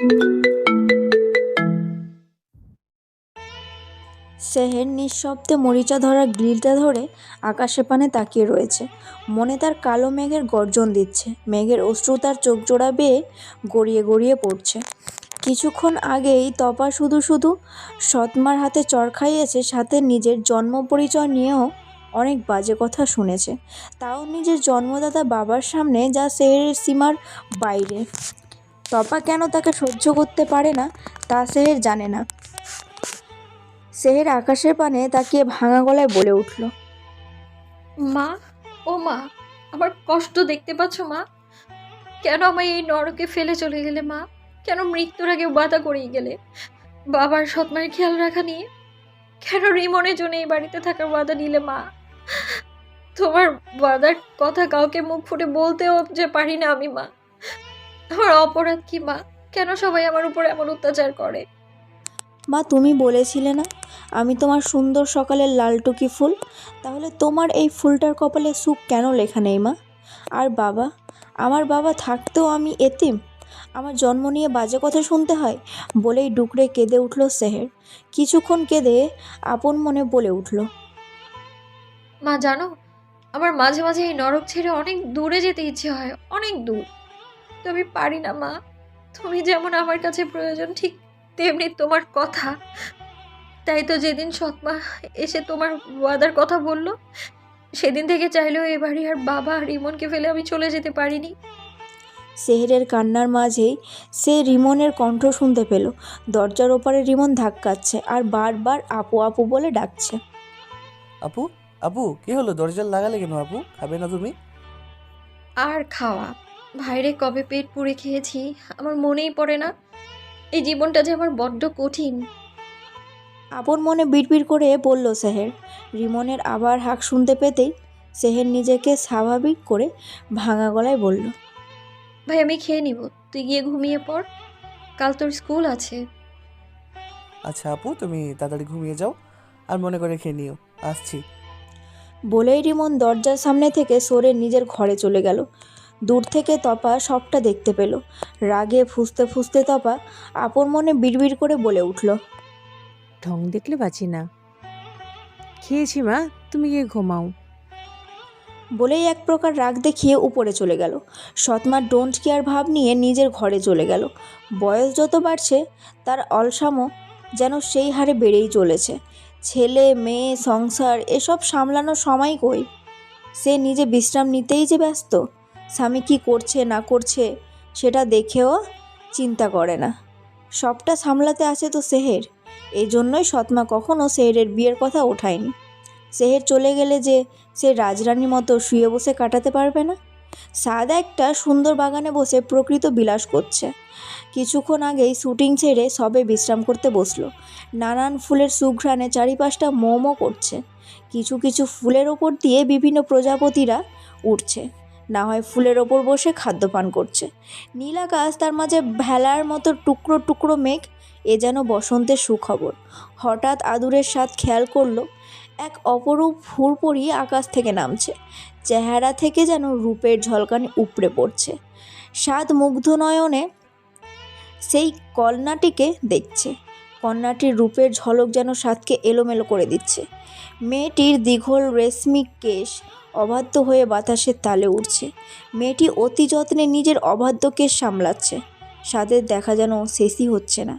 সেহের নিঃশব্দে মরিচা ধরা গ্রিলটা ধরে আকাশে পানে তাকিয়ে রয়েছে। মনে তার কালো মেঘের গর্জন দিচ্ছে। মেঘের অশ্রু তার চোখ জোড়া বেয়ে গড়িয়ে গড়িয়ে পড়ছে। কিছুক্ষণ আগেই তপা শুধু শুধু সৎমার হাতে চর খাইয়েছে, সাথে নিজের জন্ম পরিচয় নিয়েও অনেক বাজে কথা শুনেছে। তাও নিজের জন্মদাতা বাবার সামনে যা সেহের সীমার বাইরে। তপা কেন তাকে সহ্য করতে পারে না তা সেহের জানে না। সেহের আকাশের পানে তাকিয়ে ভাঙা গলায় বলে উঠল, মা, ও মা, আমার কষ্ট দেখতে পাচ্ছ মা? কেন আমায় এই নরকে ফেলে চলে গেলে মা? কেন মৃত্যুর আগে বাধা করেই গেলে? বাবার সৎমায়ের খেয়াল রাখা নিয়ে? কেন রিমনের জন্য এই বাড়িতে থাকার বাধা নিলে মা? তোমার বাধার কথা কাউকে মুখ ফুটে বলতেও যে পারি না আমি, মা। আমার অপরাধ কি মা? কেন সবাই আমার উপর এমন অত্যাচার করে? মা তুমি বলেছিলে না? আমি তোমার সুন্দর সকালের লালটুকি ফুল। তাহলে তোমার এই ফুলটার কপালে সুখ কেন লেখা নেই মা? আর বাবা আমার বাবা থাকতেও আমি এতিম। আমার জন্ম নিয়ে বাজে কথা শুনতে হয় বলেই ডুকরে কেঁদে উঠল সেহের। কিছুক্ষণ কেঁদে আপন মনে বলে উঠল মা জানো আমার মাঝে মাঝে এই নরক ছেড়ে অনেক দূরে যেতে ইচ্ছে হয় অনেক দূর। তো আমি পারি না মা। তুমি যেমন আমার কাছে প্রয়োজন ঠিক তেমনি তোমার কথা। তাই তো যেদিন সৎমা এসে তোমার ওয়াদার কথা বলল সেদিন থেকে চাইলেও এ বাড়ি আর বাবা আর রিমনকে ফেলে আমি চলে যেতে পারিনি। সেহেরের কান্নার মাঝেই সে রিমনের কণ্ঠ শুনতে পেল। দরজার ওপারে রিমন ধাক্কাচ্ছে আর বারবার আপু আপু বলে ডাকছে। আপু আপু কি হলো? দরজার লাগালে কেন আপু? খাবে না তুমি? আর খাওয়া। ভাইরে কবে পেট পুড়ে খেয়েছি আমার মনেই পড়ে না। এই জীবনটা যে আমার বড্ড কঠিন। আপন মনে বিড়বিড় করে বলল সেহের। রিমনের আবার হাঁক শুনতে পেতেই সেহের নিজেকে স্বাভাবিক করে ভাঙা গলায় বলল ভাই আমি খেয়ে নিব তুই গিয়ে ঘুমিয়ে পড়। কাল তোর স্কুল আছে। আচ্ছা আপু তুমি তাড়াতাড়ি ঘুমিয়ে যাও আর মনে করে খেয়ে নিও। আসছি। বলেই রিমন দরজার সামনে থেকে সরে নিজের ঘরে চলে গেল। দূর থেকে তপা সবটা দেখতে পেল। রাগে ফুসতে ফুসতে তপা আপন মনে বিড়বিড় করে বলে উঠল ঢং দেখলে বাঁচি না। খেয়েছি মা তুমি গিয়ে ঘুমাও। বলেই এক প্রকার রাগ দেখিয়ে উপরে চলে গেল। সৎমার ডোন্ট কেয়ার ভাব নিয়ে নিজের ঘরে চলে গেল। বয়স যত বাড়ছে তার অলসামো যেন সেই হারে বেড়েই চলেছে। ছেলে মেয়ে সংসার এসব সামলানোর সময় কই? সে নিজে বিশ্রাম নিতেই যে ব্যস্ত। স্বামী কী করছে, না করছে, সেটা দেখেও চিন্তা করে না। সবটা সামলাতে আছে তো সেহের। এই জন্যই সৎমা কখনও সেহেরের বিয়ের কথা ওঠায়নি। সেহের চলে গেলে যে সে রাজরানীর মতো শুয়ে বসে কাটাতে পারবে না। সাদা একটা সুন্দর বাগানে বসে প্রকৃত বিলাস করছে। কিছুক্ষণ আগেই শুটিং ছেড়ে সবে বিশ্রাম করতে বসল। নানান ফুলের সুঘ্রাণে চারিপাশটা মোমো করছে। কিছু কিছু ফুলের ওপর দিয়ে বিভিন্ন প্রজাপতিরা উঠছে না হয় ফুলের ওপর বসে খাদ্যপান করছে। নীল আকাশ তার মাঝে ভেলার মতো টুকরো টুকরো মেঘ, এ যেন বসন্তের সুখবর। হঠাৎ আদুরের স্বাদ খেয়াল করল, এক অপরূপ ফুলপরি আকাশ থেকে নামছে। চেহারা থেকে যেন রূপের ঝলকানি উপড়ে পড়ছে। স্বাদ মুগ্ধ নয়নে সেই কন্যাটিকে দেখছে। কন্যাটির রূপের ঝলক যেন স্বাদকে এলোমেলো করে দিচ্ছে। মেয়েটির দীঘল রেশমি কেশ অবাধ্য হয়ে বাতাসের তালে উঠছে মেয়েটি অতি যত্নে নিজের অবাধ্য কেশ সামলাচ্ছে। স্বাদের দেখা যেন শেষই হচ্ছে না।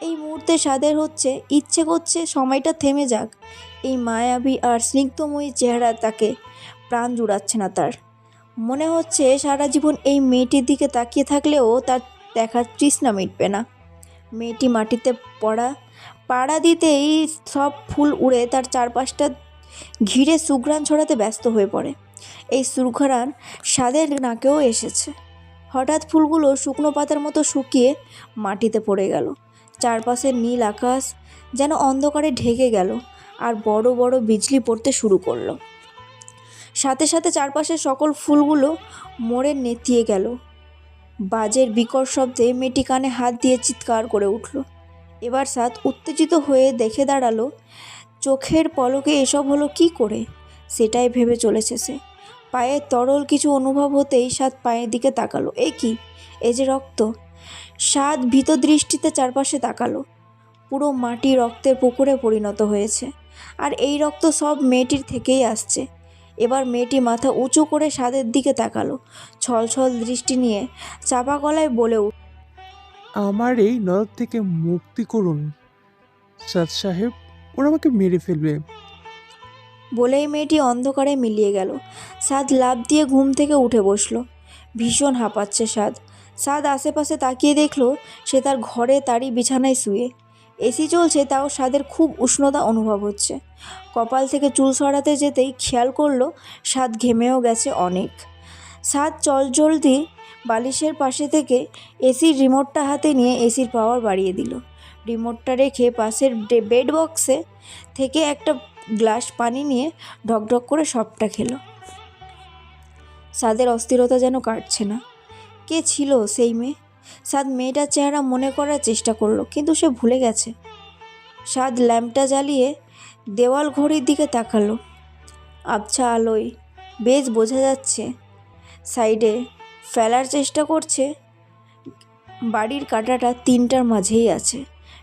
এই মুহূর্তে স্বাদের হচ্ছে, ইচ্ছে করছে সময়টা থেমে যাক। এই মায়াবী আর স্নিগ্ধময়ী চেহারা তাকে প্রাণ জুড়াচ্ছে না তার। মনে হচ্ছে সারা জীবন এই মেয়েটির দিকে তাকিয়ে থাকলেও তার দেখার তৃষ্ণা মিটবে না। মেয়েটি মাটিতে পড়া, পাড়া দিতেই সব ফুল উড়ে তার চারপাশটা ঘিরে সুঘ্রাণ ছড়াতে ব্যস্ত হয়ে পড়ে। এই সুঘ্রাণ স্বাদের নাকেও এসেছে। হঠাৎ ফুলগুলো শুকনো পাতার মতো শুকিয়ে মাটিতে পড়ে গেল। চারপাশের নীল আকাশ যেন অন্ধকারে ঢেকে গেল আর বড় বড় বিজলি পড়তে শুরু করল। সাথে সাথে চারপাশের সকল ফুলগুলো মোড়ে নেতিয়ে গেল। বাজের বিকট শব্দে মেয়েটি কানে হাত দিয়ে চিৎকার করে উঠল। এবার সাত উত্তেজিত হয়ে দেখে দাঁড়াল চোখের পলকে এসব হলো কি করে? সেটাই ভেবে চলেছে সে। পায়ে তরল কিছু অনুভব হতেই সাত পায়ের দিকে তাকালো। এ কি? এ যে রক্ত। স্বাদ ভীত দৃষ্টিতে চারপাশে তাকালো। পুরো মাটি রক্তের পুকুরে পরিণত হয়েছে। আর এই রক্ত সব মেয়েটির থেকেই আসছে। এবার মেয়েটি মাথা উঁচু করে স্বাদের দিকে তাকালো। ছলছল দৃষ্টি নিয়ে চাপা গলায় বলে আমার এই নরক থেকে মুক্তি করুন, সাদ সাহেব। ওরা আমাকে মেরে ফেলবে। বলেই মেয়েটি অন্ধকারে মিলিয়ে গেল। সাদ লাভ দিয়ে ঘুম থেকে উঠে বসল। ভীষণ হাঁপাচ্ছে সাদ। সাদ আশেপাশে তাকিয়ে দেখল সে তার ঘরে তারই বিছানায় শুয়ে। এসি চলছে তাও সাদের খুব উষ্ণতা অনুভব হচ্ছে। কপাল থেকে চুল সরাতে যেতেই খেয়াল করল সাদ ঘেমেও গেছে অনেক। সাদ চলজলদি বালিশের পাশে থেকে এসির রিমোটটা হাতে নিয়ে এসির পাওয়ার বাড়িয়ে দিল। রিমোটটা রেখে পাশের বেড বক্সে থেকে একটা গ্লাস পানি নিয়ে ঢকঢক করে সবটা খেলো। সাদের অস্থিরতা যেন কাটছে না। কে ছিল সেই মেয়ে? সাদ মেয়েটার চেহারা মনে করার চেষ্টা করল, কিন্তু সে ভুলে গেছে। সাদ ল্যাম্পটা জ্বালিয়ে দেওয়াল ঘড়ির দিকে তাকালো। আবছা আলোয় বেশ বোঝা যাচ্ছে, সাইডে ফেলার চেষ্টা করছে, বাড়ির কাটাটা তিনটার মাঝেই আছে।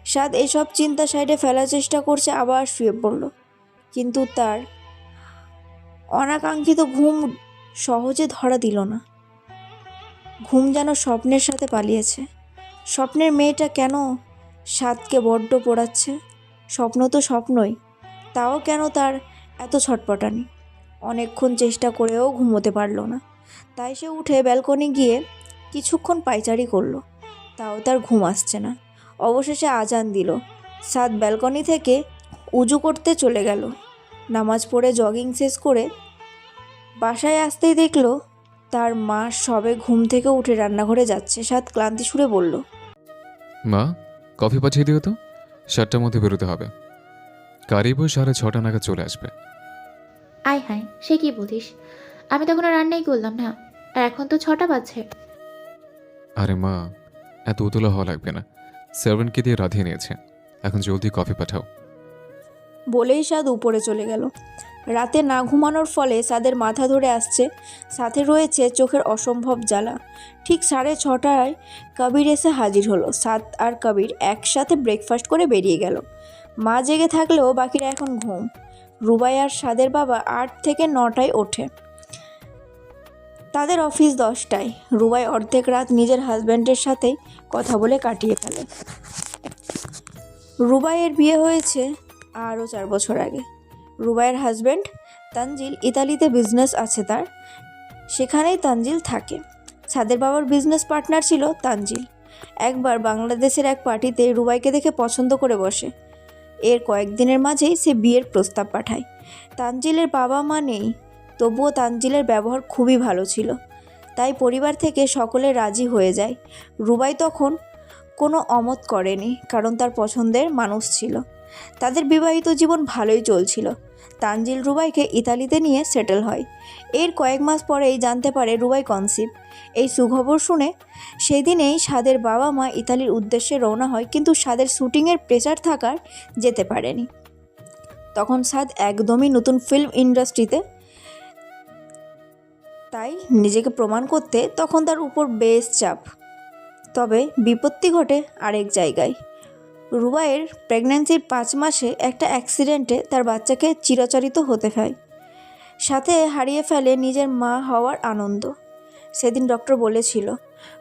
সাদ এসব চিন্তা সাইডে ফেলার চেষ্টা করছে, আবার শুয়ে পড়ল। কিন্তু তার অনাকাঙ্ক্ষিত ঘুম সহজে ধরা দিল না। ঘুম যেন স্বপ্নের সাথে পালিয়েছে। স্বপ্নের মেয়েটা কেন সাতকে বড্ড পোড়াচ্ছে? স্বপ্ন তো স্বপ্নই, তাও কেন তার এত ছটপটানি? অনেকক্ষণ চেষ্টা করেও ঘুমোতে পারল না। তাই সে উঠে ব্যালকনি গিয়ে কিছুক্ষণ পাইচারি করল। তাও তার ঘুম আসছে না। অবশেষে আজান দিল। সাত ব্যালকনি থেকে উজু করতে চলে গেল। নামাজ পড়ে জগিং শেষ করে বাসায় আসতেই দেখল তার মা সবে ঘুম থেকে উঠে রান্নাঘরে যাচ্ছে। সাত ক্লান্তি সুরে বলল মা কফি পাঠিয়ে দিও তো। সাতটার মধ্যে বেরোতে হবে। কারিব সাড়ে ছটা নাগাদ চলে আসবে। আয় হায় সে কি বলিস আমি তখন রান্নাই করলাম না। আর এখন তো ছটা বাজছে। আরে মা এত উতলা হওয়া লাগবে না। সার্ভেন্টকে দিয়ে রাধিয়ে নিয়েছে এখন জলদি কফি পাঠাও। বলেই সাদ উপরে চলে গেল। রাতে না ঘুমানোর ফলে সাদের মাথা ধরে আসছে, সাথে রয়েছে চোখের অসম্ভব জ্বালা। ঠিক সাড়ে ছটায় কবির এসে হাজির হলো। সাদ আর কবির একসাথে ব্রেকফাস্ট করে বেরিয়ে গেল। মা জেগে থাকলেও বাকিরা এখন ঘুম। রুবাই আর সাদের বাবা আট থেকে নটায় ওঠে। তাদের অফিস দশটায়। রুবাই অর্ধেক রাত নিজের হাজব্যান্ডের সাথেই কথা বলে কাটিয়ে ফেলে। রুবাইয়ের বিয়ে হয়েছে আরও চার বছর আগে। রুবাইয়ের হাজব্যান্ড তানজিল ইতালিতে বিজনেস আছে তার। সেখানেই তানজিল থাকে। ছাদের বাবার বিজনেস পার্টনার ছিল তানজিল। একবার বাংলাদেশের এক পার্টিতে রুবাইকে দেখে পছন্দ করে বসে। এর কয়েকদিনের মাঝেই সে বিয়ের প্রস্তাব পাঠায়। তানজিলের বাবা মা নেই তবুও তানজিলের ব্যবহার খুবই ভালো ছিল। তাই পরিবার থেকে সকলে রাজি হয়ে যায়। রুবাই তখন কোনো অমত করেনি, কারণ তার পছন্দের মানুষ ছিল। তাদের বিবাহিত জীবন ভালোই চলছিল। তানজিল রুবাইকে ইতালিতে নিয়ে সেটেল হয়। এর কয়েক মাস পরেই জানতে পারে রুবাই কনসিভ। এই সুখবর শুনে সেদিনেই সাদের বাবা মা ইতালির উদ্দেশ্যে রওনা হয়, কিন্তু সাদের শুটিংয়ের প্রেসার থাকার যেতে পারেনি। তখন সাদ একদমই নতুন ফিল্ম ইন্ডাস্ট্রিতে তাই নিজেকে প্রমাণ করতে তখন তার উপর বেশ চাপ। তবে বিপত্তি ঘটে আরেক জায়গায়। রুবাইয়ের প্রেগন্যান্সির পাঁচ মাসে একটা অ্যাক্সিডেন্টে তার বাচ্চাকে চিরাচরিত হতে হয়। সাথে হারিয়ে ফেলে নিজের মা হওয়ার আনন্দ। সেদিন ডক্টর বলেছিল,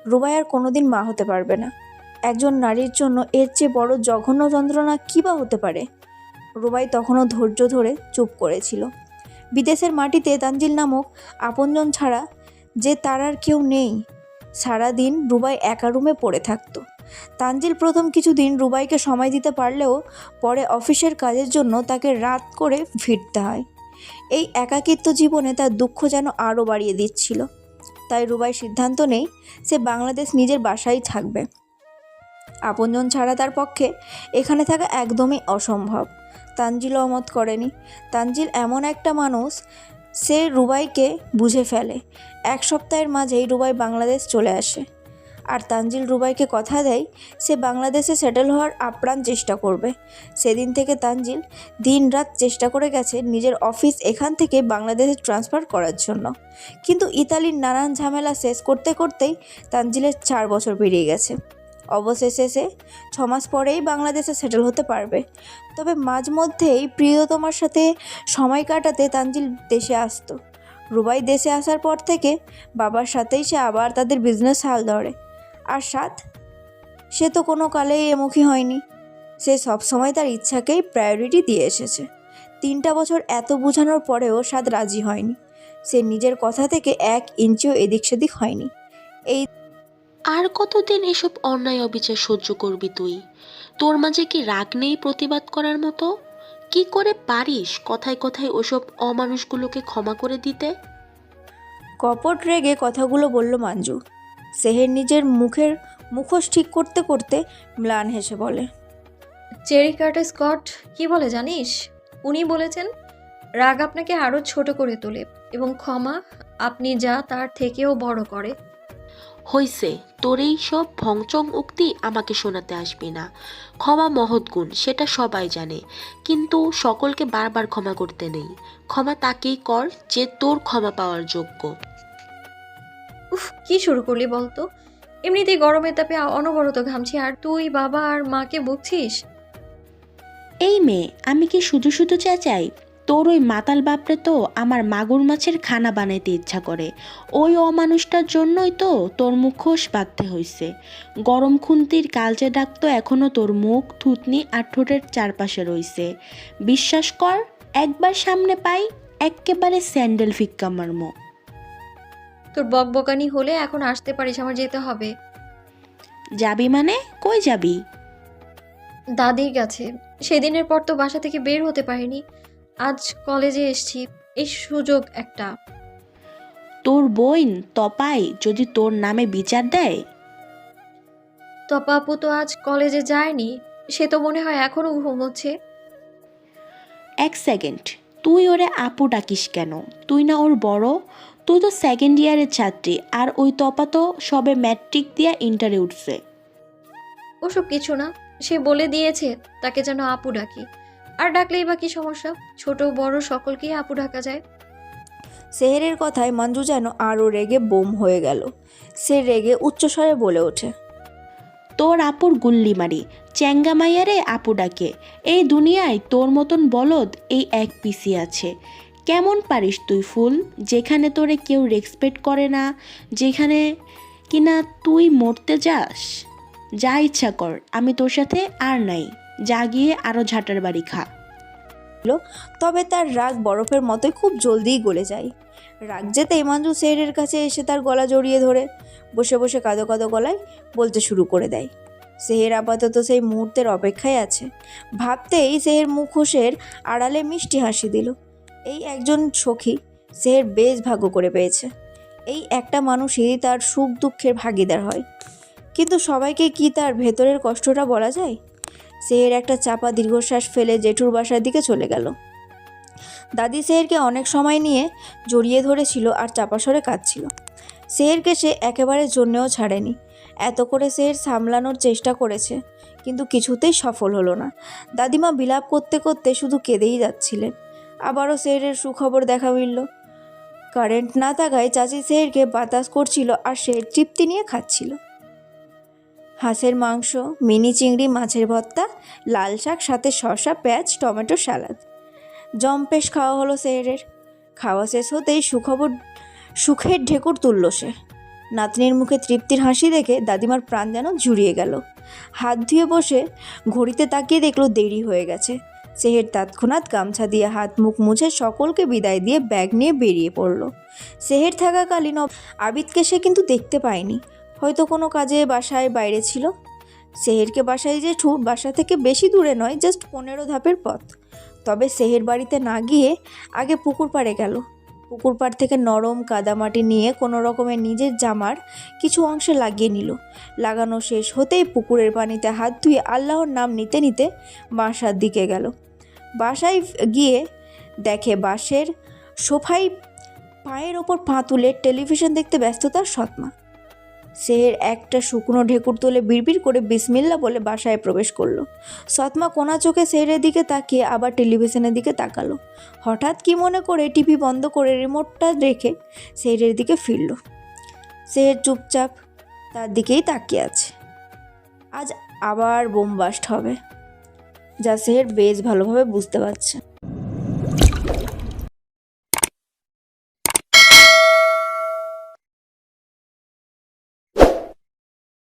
রুবাই আর কোনোদিন মা হতে পারবে না। একজন নারীর জন্য এর চেয়ে বড় জঘন্য যন্ত্রণা কী বা হতে পারে? রুবাই তখনও ধৈর্য ধরে চুপ করেছিল। বিদেশের মাটিতে তানজিল নামক আপনজন ছাড়া যে তার আর কেউ নেই। সারাদিন রুবাই একা রুমে পড়ে থাকতো। তানজিল প্রথম কিছুদিন রুবাইকে সময় দিতে পারলেও পরে অফিসের কাজের জন্য তাকে রাত করে ফিরতে হয়। এই একাকিত্ব জীবনে তার দুঃখ যেন আরও বাড়িয়ে দিচ্ছিল। তাই রুবাই সিদ্ধান্ত নেই, সে বাংলাদেশ নিজের বাসায় থাকবে। আপনজন ছাড়া তার পক্ষে এখানে থাকা একদমই অসম্ভব। তানজিল অমত করেনি। তানজিল এমন একটা মানুষ, সে রুবাইকে বুঝে ফেলে। এক সপ্তাহের মাঝেই রুবাই বাংলাদেশ চলে আসে। আর তানজিল রুবাইকে কথা দেয়, সে বাংলাদেশে সেটেল হওয়ার আপ্রাণ চেষ্টা করবে। সেদিন থেকে তানজিল দিন রাত চেষ্টা করে গেছে নিজের অফিস এখান থেকে বাংলাদেশে ট্রান্সফার করার জন্য। কিন্তু ইতালির নানান ঝামেলা শেষ করতে করতেই তানজিলের চার বছর পেরিয়ে গেছে। অবশেষে সে ছমাস পরেই বাংলাদেশে সেটেল হতে পারবে। তবে মাঝ মধ্যেই প্রিয়তমার সাথে সময় কাটাতে তানজিল দেশে আসতো। রুবাই দেশে আসার পর থেকে বাবার সাথেই সে আবার তাদের বিজনেস হাল ধরে। আর সাত সে তো কোনো কালেই এমুখী হয়নি। সে সবসময় তার ইচ্ছাকেই প্রায়োরিটি দিয়ে এসেছে। তিনটা বছর এত বোঝানোর পরেও সাদ রাজি হয়নি। সে নিজের কথা থেকে এক ইঞ্চিও এদিক সেদিক হয়নি আর কতদিন এসব অন্যায় অবিচার সহ্য করবি তুই? তোর মাঝে কি রাগ নেই প্রতিবাদ করার মতো? কি করে পারিস কথায় কথায় ওসব অমানুষগুলোকে ক্ষমা করে দিতে? কপট রেগে কথাগুলো বলল মাঞ্জু। সেহের নিজের মুখের মুখোশ ঠিক করতে করতে ম্লান হেসে বলে চেরি কার্টার স্কট কি বলে জানিস? উনি বলেছেন রাগ আপনাকে আরও ছোট করে তোলে এবং ক্ষমা আপনি যা তার থেকেও বড় করে। হইছে তোর এই সব ভংচং উক্তি আমাকে শোনাতে আসবি না। ক্ষমা মহৎ গুণ সেটা সবাই জানে কিন্তু সকলকে বারবার ক্ষমা করতে নেই। ক্ষমা তাকেই কর যে তোর ক্ষমা পাওয়ার যোগ্য। উফ কি শুরু করলি বলতো? এমনিতেই গরমের তাপে অনবরত ঘামছি আর তুই বাবা আর মাকে বকছিস? এই মেয়ে আমি কি শুধু শুধু চেঁচাই? তোর ওই মাতাল বাপরে তো আমার মাগুর মাছের খানা বানাইতে ইচ্ছা করে। ওই অমানুষটার জন্যই তো তোর মুখোশ বাঁধতে হইছে। গরম খুন্তির কালচে দাগ তো এখনও তোর মুখ থুতনি আর ঠোঁটের চারপাশে রইছে। বিশ্বাস কর একবার সামনে পাই এক্কেবারে স্যান্ডেল ফিক্কা মারমো। তোর বকবকানি হলে এখন আসতে পারিস আমার যেতে হবে। যাবি মানে? কই যাবি? দাদির কাছে। সেদিনের পর তো বাসা থেকে বের হতে পারিনি। আজ কলেজে এসছি এই সুযোগ একটা। তোর বইন তপাই যদি তোর নামে বিচার দেয়? তপা আপু তো আজ কলেজে যায়নি সে তো মনে হয় এখনও ঘুমোচ্ছে। এক সেকেন্ড তুই ওরে আপু ডাকিস কেন? তুই না ওর বড়? তুই তো সেকেন্ড ইয়ারের ছাত্রী আর ওই তপা তো সবে ম্যাট্রিক দিয়া ইন্টারে উঠছে। ওসব কিছু না সে বলে দিয়েছে তাকে যেন আপু ডাকি। আর ডাকলেই বা কি সমস্যা? ছোট বড় সকলকেই আপু ডাকা যায়। সেহেরের কথায় মঞ্জু যেন আরও রেগে বোম হয়ে গেল। সে রেগে উচ্চস্বরে বলে ওঠে তোর আপুর গুল্লি মারি চ্যাঙ্গা মাইয়ারে আপু ডাকে। এই দুনিয়ায় তোর মতন বলদ এই এক পিসি আছে। কেমন পারিস তুই ফুল? যেখানে তোরে কেউ রেসপেক্ট করে না যেখানে কিনা তুই মরতে যাস। যা ইচ্ছা কর আমি তোর সাথে আর নাই। যা গিয়ে আরও ঝাঁটার বাড়ি খা। তবে তার রাগ বরফের মতোই খুব জলদিই গলে যায়। রাগ যেতেই মঞ্জু সেহেরের কাছে এসে তার গলা জড়িয়ে ধরে। বসে বসে কাঁদো কাদো গলায় বলতে শুরু করে দেয়। সেহের আপাতত সেই মুহূর্তের অপেক্ষায় আছে। ভাবতেই সেহের মুখোশের আড়ালে মিষ্টি হাসি দিল। এই একজন সখী সেহের বেশ ভাগ্য করে পেয়েছে। এই একটা মানুষই তার সুখ দুঃখের ভাগিদার হয়। কিন্তু সবাইকে কি তার ভেতরের কষ্টটা বলা যায়? সেহের একটা চাপা দীর্ঘশ্বাস ফেলে জেঠুর বাসার দিকে চলে গেল। দাদি সেহেরকে অনেক সময় নিয়ে জড়িয়ে ধরেছিল আর চাপাসরে কাঁদছিল। সেহেরকে সে একেবারে জন্যেও ছাড়েনি। এত করে সেহের সামলানোর চেষ্টা করেছে, কিন্তু কিছুতেই সফল হলো না। দাদিমা বিলাপ করতে করতে শুধু কেঁদেই যাচ্ছিলেন। আবারও সেহেরের সুখবর দেখা মিলল। কারেন্ট না থাকায় চাচি সেহেরকে বাতাস করছিল আর সে তৃপ্তি নিয়ে খাচ্ছিল। হাঁসের মাংস, মিনি চিংড়ি, মাছের ভর্তা, লাল শাক, সাথে শসা, পেঁয়াজ, টমেটো স্যালাড জম্পেশ খাওয়া হলো সেহেরের। খাওয়া শেষ হতেই সুখবর, সুখের ঢেকুর তুলল সে। নাতনির মুখে তৃপ্তির হাসি দেখে দাদিমার প্রাণ যেন জুড়িয়ে গেল। হাত ধুয়ে বসে ঘড়িতে তাকিয়ে দেখল দেরি হয়ে গেছে। সেহের তৎক্ষণাৎ গামছা দিয়ে হাত মুখ মুছে সকলকে বিদায় দিয়ে ব্যাগ নিয়ে বেরিয়ে পড়ল। সেহের থাকাকালীন আবিদকে সে কিন্তু দেখতে পায়নি। হয়তো কোনো কাজে বাসায় বাইরে ছিল। সেহেরকে বাসায় জেঠু বাসা থেকে বেশি দূরে নয় জাস্ট পনেরো ধাপের পথ। তবে সেহের বাড়িতে না গিয়ে আগে পুকুর পাড়ে গেল। পুকুর পাড় থেকে নরম কাদামাটি নিয়ে কোনো রকমের নিজের জামার কিছু অংশে লাগিয়ে নিল। লাগানো শেষ হতেই পুকুরের পানিতে হাত ধুয়ে আল্লাহর নাম নিতে নিতে বাসার দিকে গেল। বাসায় গিয়ে দেখে বাসের সোফায় পায়ের ওপর পা তুলে টেলিভিশন দেখতে ব্যস্ত তার সৎমা। সেহের একটা শুকনো ঢেকুর তুলে বিড়বিড় করে বিসমিল্লা বলে বাসায় প্রবেশ করল। সৎমা কোনা চোখে সেহের দিকে তাকিয়ে আবার টেলিভিশনের দিকে তাকালো। হঠাৎ কি মনে করে টিভি বন্ধ করে রিমোটটা রেখে সেহের দিকে ফিরল। সেহের চুপচাপ তার দিকেই তাকিয়ে আছে। আজ আবার বোমবাস্ট হবে, যা সেহের বেশ ভালোভাবে বুঝতে পারছে।